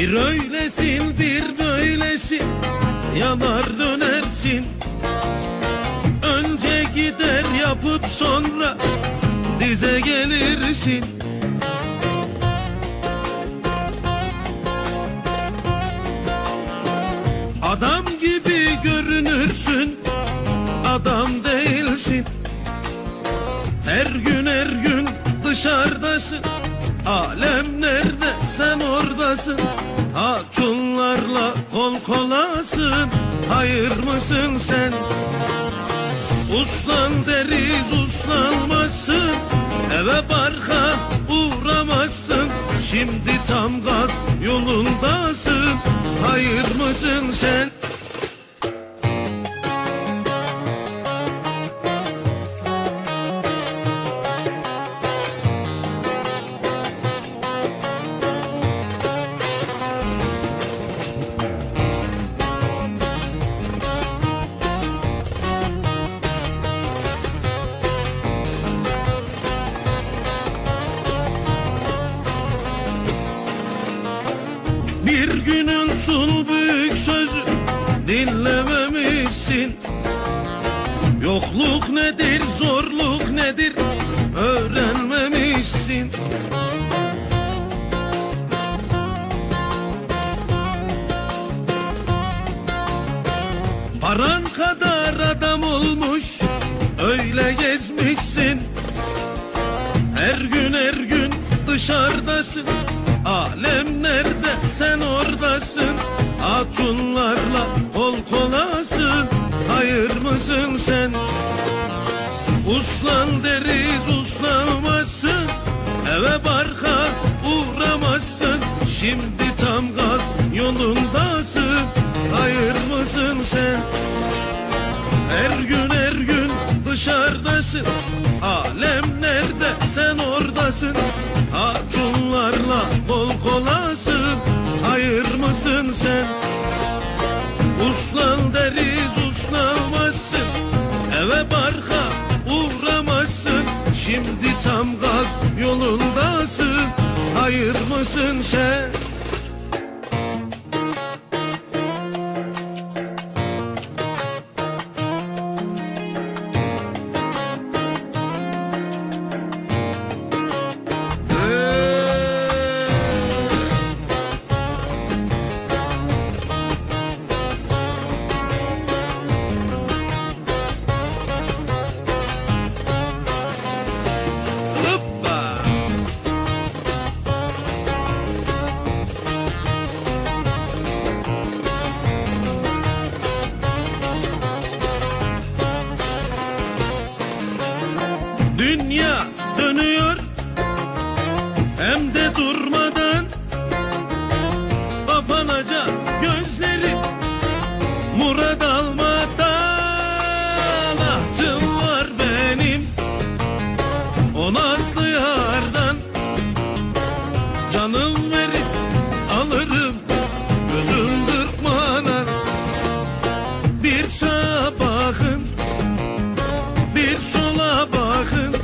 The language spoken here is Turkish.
Bir öylesin bir böylesin. Yanar dönersin. Önce gider yapıp sonra Dize gelirsin. Adam gibi görünürsün Adam değilsin. Her gün her gün dışarıdasın. Alem oradasın Hatunlarla kol kolasın. Hayır mısın sen? Uslan deriz uslanmasın. Eve barka uğramazsın. Şimdi tam gaz yolundasın. Hayır mısın sen öğrenmemişsin Paran kadar adam olmuş öyle gezmişsin. Her gün her gün dışarıdasın. Alem nerede sen oradasın. Hatunlarla kol kolasın. Hayır mısın sen? Uslan deriz Eve barka uğramazsın. Şimdi tam gaz yolundasın. Hayır sen? Her gün her gün dışarıdasın. Alem nerede? Sen oradasın. Hatunlarla kol kolasın. Hayır mısın sen? Uslan deriz uslanmazsın. Eve barka uğramazsın. Şimdi yolundasın. Hayır mısın sen dünya dönüyor. Hem de durmadan Kapanacak gözleri Murad almadan Ahtım var benim. O nazlı yardan Canım verip alırım. Gözüm kırpmadan Bir sabahın sola bakın.